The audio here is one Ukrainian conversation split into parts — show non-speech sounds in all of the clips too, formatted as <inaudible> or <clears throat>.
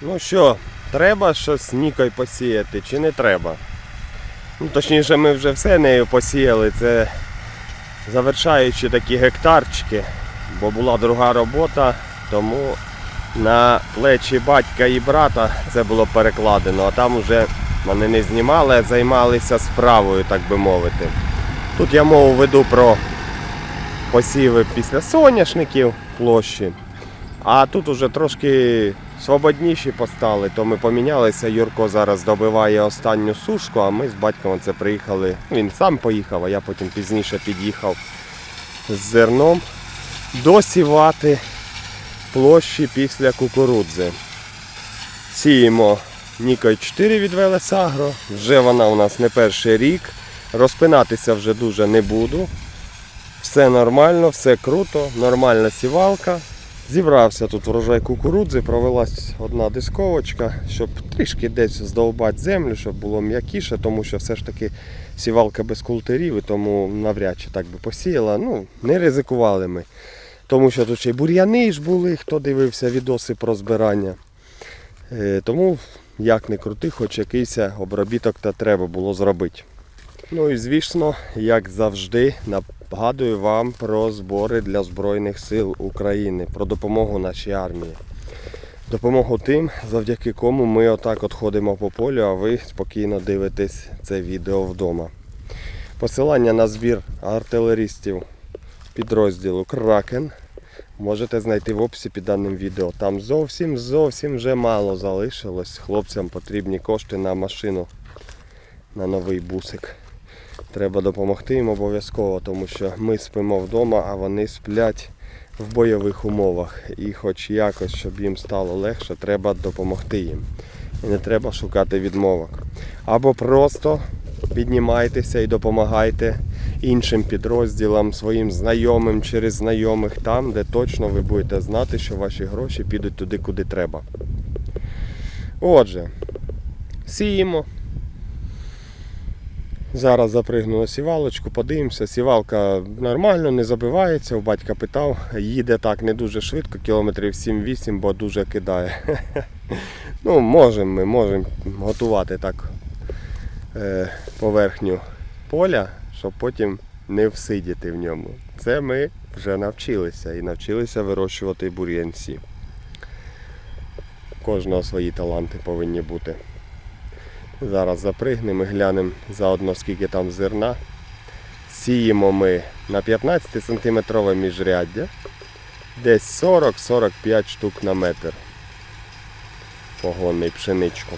Ну що, треба щось нікою посіяти чи не треба? Ну, точніше, ми вже все нею посіяли. Це завершаючи такі гектарчики, бо була друга робота, тому на плечі батька і брата це було перекладено, а там вже вони не знімали, а займалися справою, так би мовити. Тут я мову веду про посіви після соняшників площі. А тут уже трошки свободніші постали, то ми помінялися. Юрко зараз добиває останню сушку, а ми з батьком це приїхали. Він сам поїхав, а я потім пізніше під'їхав з зерном досівати площі після кукурудзи. Сіємо Нікой 4 від Велесагро. Вже вона у нас не перший рік. Розпинатися вже дуже не буду. Все нормально, все круто, нормальна сівалка. Зібрався тут врожай кукурудзи, провелась одна дисковочка, щоб трішки десь здовбати землю, щоб було м'якіше, тому що все ж таки сівалка без култерів, і тому навряд чи так би посіяла. Ну, не ризикували ми. Тому що тут ще й бур'яни ж були, хто дивився відоси про збирання. Е, Тому, як не крути, хоч якийсь обробіток та треба було зробити. Ну і звісно, як завжди, нагадую вам про збори для Збройних сил України, про допомогу нашій армії. Допомогу тим, завдяки кому ми отак от ходимо по полю, а ви спокійно дивитесь це відео вдома. Посилання на збір артилерістів підрозділу Кракен можете знайти в описі під даним відео. Там зовсім зовсім вже мало залишилось. Хлопцям потрібні кошти на машину, на новий бусик. Треба допомогти їм обов'язково, тому що ми спимо вдома, а вони сплять в бойових умовах. І хоч якось, щоб їм стало легше, треба допомогти їм. І не треба шукати відмовок. Або просто піднімайтеся і допомагайте іншим підрозділам, своїм знайомим через знайомих там, де точно ви будете знати, що ваші гроші підуть туди, куди треба. Отже, сіємо. Зараз запригну на сівалочку, подивимося. Сівалка нормально, не забивається. У батька питав, їде так не дуже швидко, кілометрів 7-8, бо дуже кидає. <laughs> Ну, можемо ми можемо готувати так е, поверхню поля, щоб потім не всидіти в ньому. Це ми вже навчилися і навчилися вирощувати бур'янці. Кожного свої таланти повинні бути. Зараз запригнемо і глянемо заодно скільки там зерна. Сіємо ми на 15 сантиметрове міжряддя. Десь 40-45 штук на метр. Погонний пшеничку.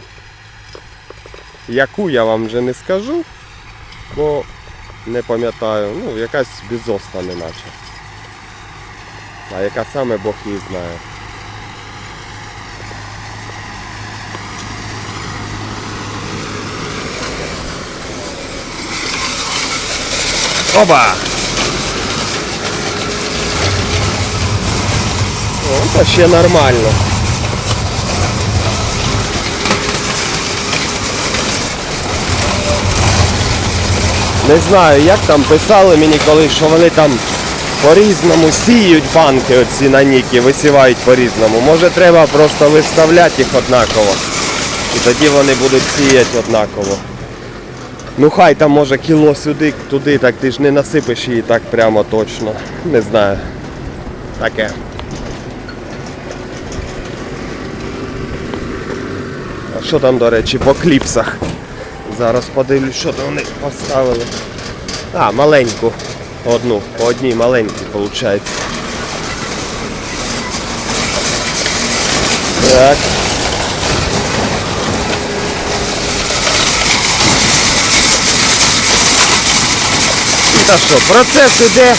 Яку я вам вже не скажу, бо не пам'ятаю, ну якась безоста неначе. А яка саме Бог її знає. Оба! О, ще нормально. Не знаю, як там писали мені колись, що вони там по-різному сіють банки оці на ніки, висівають по-різному. Може треба просто виставляти їх однаково. І тоді вони будуть сіяти однаково. Ну хай там може кіло сюди, туди, так ти ж не насипеш її так прямо точно. Не знаю. Таке. А що там, до речі, по кліпсах? Зараз подивлюсь, що там вони поставили. А, маленьку. Одну, по одній маленькій, виходить. Так. Та що, процес іде,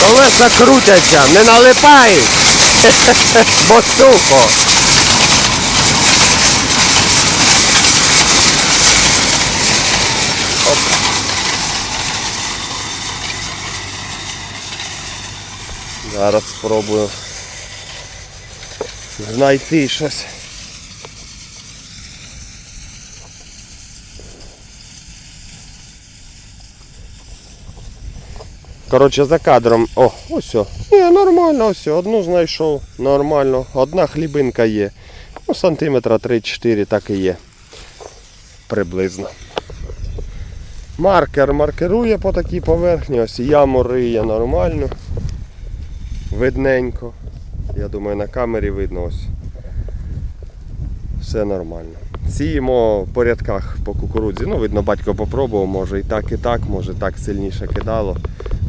колеса крутяться, не налипай, бо сухо. Зараз спробую знайти щось. Коротше, за кадром. О, ось. Ні, нормально, ось. Одну знайшов. Нормально. Одна хлібинка є. Ну, сантиметра 3-4 так і є. Приблизно. Маркер маркерує по такій поверхні, ось яму риє нормально. Видненько. Я думаю, на камері видно ось. Все нормально. Сіємо по рядках по кукурудзі. Ну, видно, батько попробував, може і так, і так, може так сильніше кидало.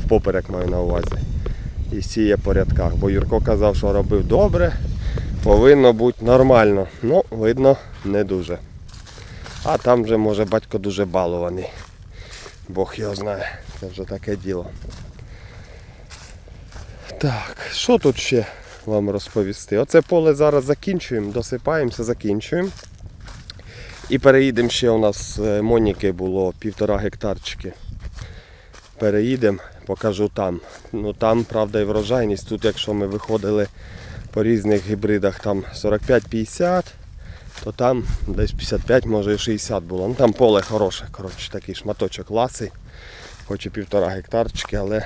Поперек маю на увазі. І сіє по рядках. Бо Юрко казав, що робив добре, повинно бути нормально. Ну, видно, не дуже. А там вже може батько дуже балований. Бог його знає. Це вже таке діло. Так, що тут ще вам розповісти? Оце поле зараз закінчуємо, досипаємося, закінчуємо. І переїдемо ще у нас е, Моніки було півтора гектарчики. Переїдемо, покажу там. Ну там, правда, і врожайність. Тут, якщо ми виходили по різних гібридах, там 45-50, то там десь 55, може і 60 було. Ну там поле хороше, коротше, такий шматочок ласий. Хоч і півтора гектарчики, але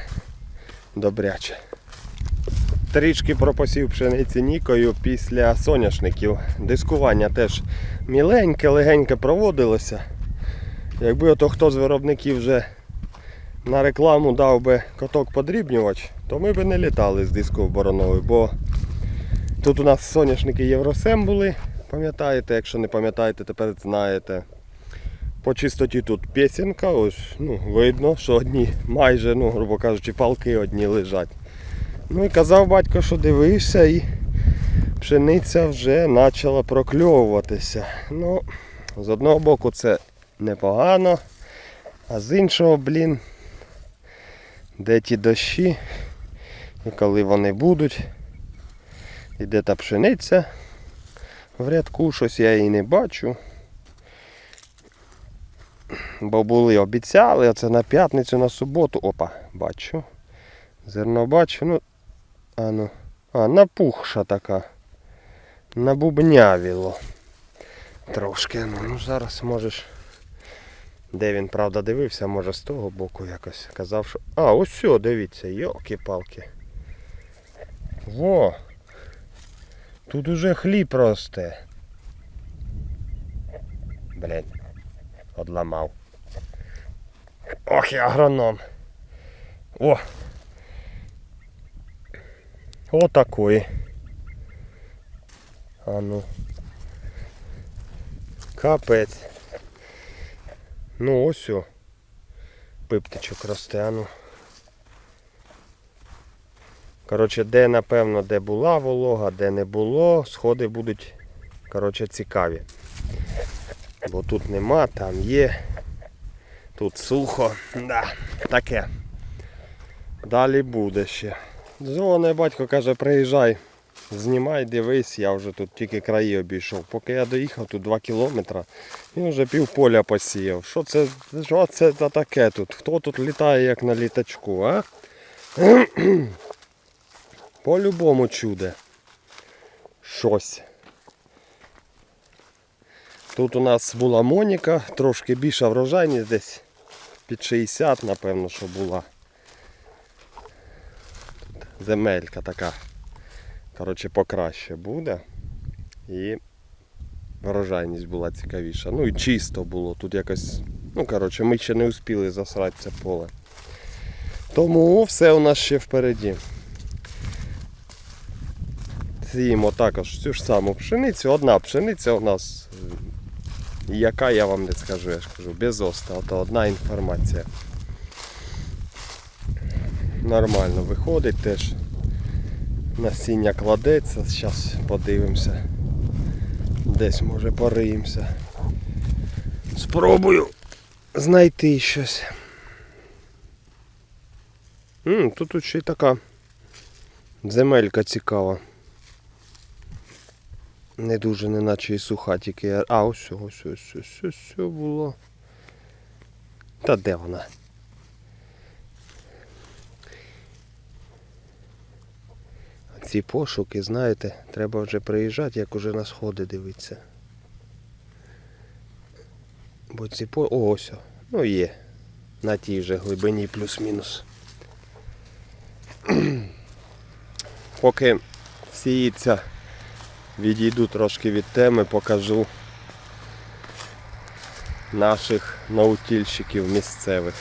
добряче. Трішки пропосів пшениці нікою після соняшників. Дискування теж міленьке, легеньке проводилося. Якби ото хто з виробників вже на рекламу дав би каток подрібнювач, то ми б не літали з дискою бороновою, бо тут у нас соняшники Євросем були, пам'ятаєте, якщо не пам'ятаєте, тепер знаєте. По чистоті тут пісенка, ось ну, видно, що одні майже, ну, грубо кажучи, палки одні лежать. Ну і казав батько, що дивився і пшениця вже почала прокльовуватися. Ну, з одного боку це непогано, а з іншого, блін, де ті дощі, і коли вони будуть, і де та пшениця в рядку, щось я її не бачу. Бо були обіцяли, оце на п'ятницю, на суботу. Опа, бачу. Зерно бачу, ну. А ну. А, напухша така. Набубнявіло. Трошки. Ну, ну зараз можеш. Де він, правда, дивився, може з того боку якось казав, що. А, ось все, дивіться, йолки-палки. Во! Тут уже хліб росте. Блять. Одламав. Ох, і агроном. О! Отакої. А ну. Капець. Ну ось о. Пиптичок росте. Коротше, де напевно, де була волога, де не було, сходи будуть коротше, цікаві. Бо тут нема, там є. Тут сухо. Да, таке. Далі буде ще. Дзвони, батько каже, приїжджай, знімай, дивись, я вже тут тільки краї обійшов. Поки я доїхав тут 2 кілометри, він вже пів поля посіяв. Що це, що це таке тут? Хто тут літає як на літачку, а? <clears throat> По-любому чуде. Щось. Тут у нас була Моніка, трошки більша врожайність десь під 60, напевно, що була. Тут земелька така. Коротше, покраще буде. І врожайність була цікавіша. Ну і чисто було. Тут якось. Ну, коротше, ми ще не успіли засрати це поле. Тому все у нас ще впереді. Сіємо також цю ж саму пшеницю. Одна пшениця у нас яка я вам не скажу, я ж кажу, без оста, то одна інформація. Нормально виходить теж. Насіння кладеться, зараз подивимося. Десь може пориємося. Спробую знайти щось. М, тут, ще й така земелька цікава. Не дуже, неначе і суха, тільки. А, ось, ось, ось, ось, ось, ось було. Та де вона? Ці пошуки, знаєте, треба вже приїжджати, як уже на сходи дивитися. Бо ці по... О, ось. Ну є. На тій же глибині плюс-мінус. <clears throat> Поки сіється, відійду трошки від теми, покажу наших наутільщиків місцевих.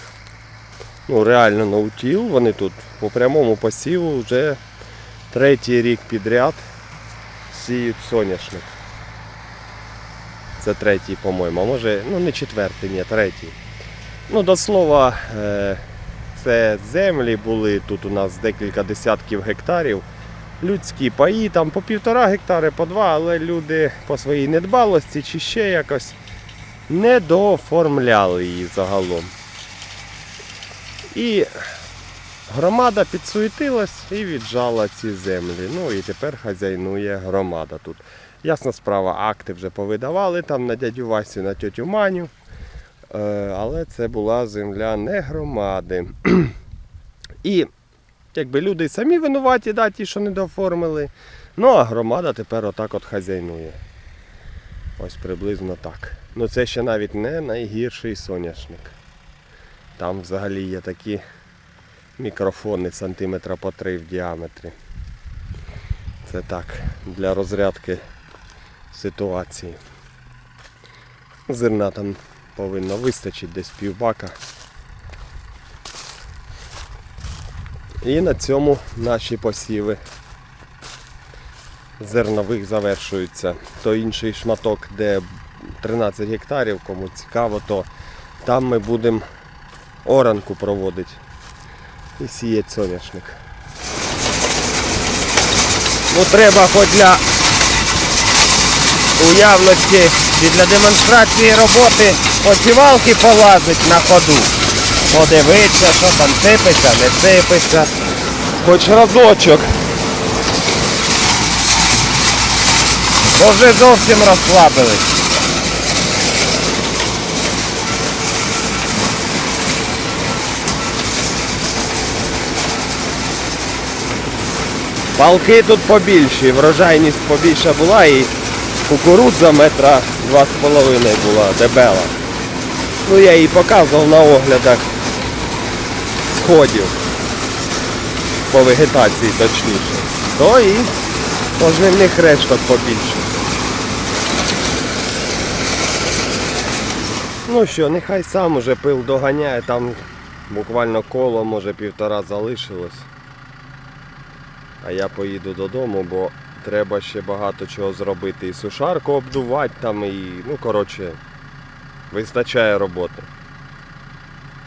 Ну, реально наутіл, вони тут по прямому посіву вже третій рік підряд сіють соняшник. Це третій, по-моєму, а може, ну не четвертий, ні, третій. Ну, до слова, е, це землі були тут у нас декілька десятків гектарів. Людські паї, там по півтора гектари, по два, але люди по своїй недбалості чи ще якось не дооформляли її загалом. І громада підсуетилась і віджала ці землі. Ну і тепер хазяйнує громада тут. Ясна справа, акти вже повидавали там на дядю Васю, на тьотю Маню. Е, Але це була земля не громади. <clears throat> І якби люди самі винуваті, да, ті, що не дооформили. Ну а громада тепер отак от хазяйнує. Ось приблизно так. Ну це ще навіть не найгірший соняшник. Там взагалі є такі мікрофони сантиметра по три в діаметрі. Це так, для розрядки ситуації. Зерна там повинно вистачити десь півбака. І на цьому наші посіви зернових завершуються. То інший шматок, де 13 гектарів, кому цікаво, то там ми будемо оранку проводити і сіяти соняшник. Ну треба хоч для уявності і для демонстрації роботи посівалки полазить на ходу. Подивитися, що там сипеться, не сипеться. Хоч разочок. Бо вже зовсім розслабились. Палки тут побільші, врожайність побільша була і кукурудза метра два з половиною була, дебела. Ну я її показував на оглядах сходів по вегетації точніше. То і пожнивних решток побільше. Ну що, нехай сам уже пил доганяє, там буквально коло, може півтора залишилось. А я поїду додому, бо треба ще багато чого зробити. І сушарку обдувати там, і, ну коротше, вистачає роботи.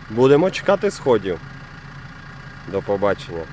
Будемо чекати сходів. До побачення.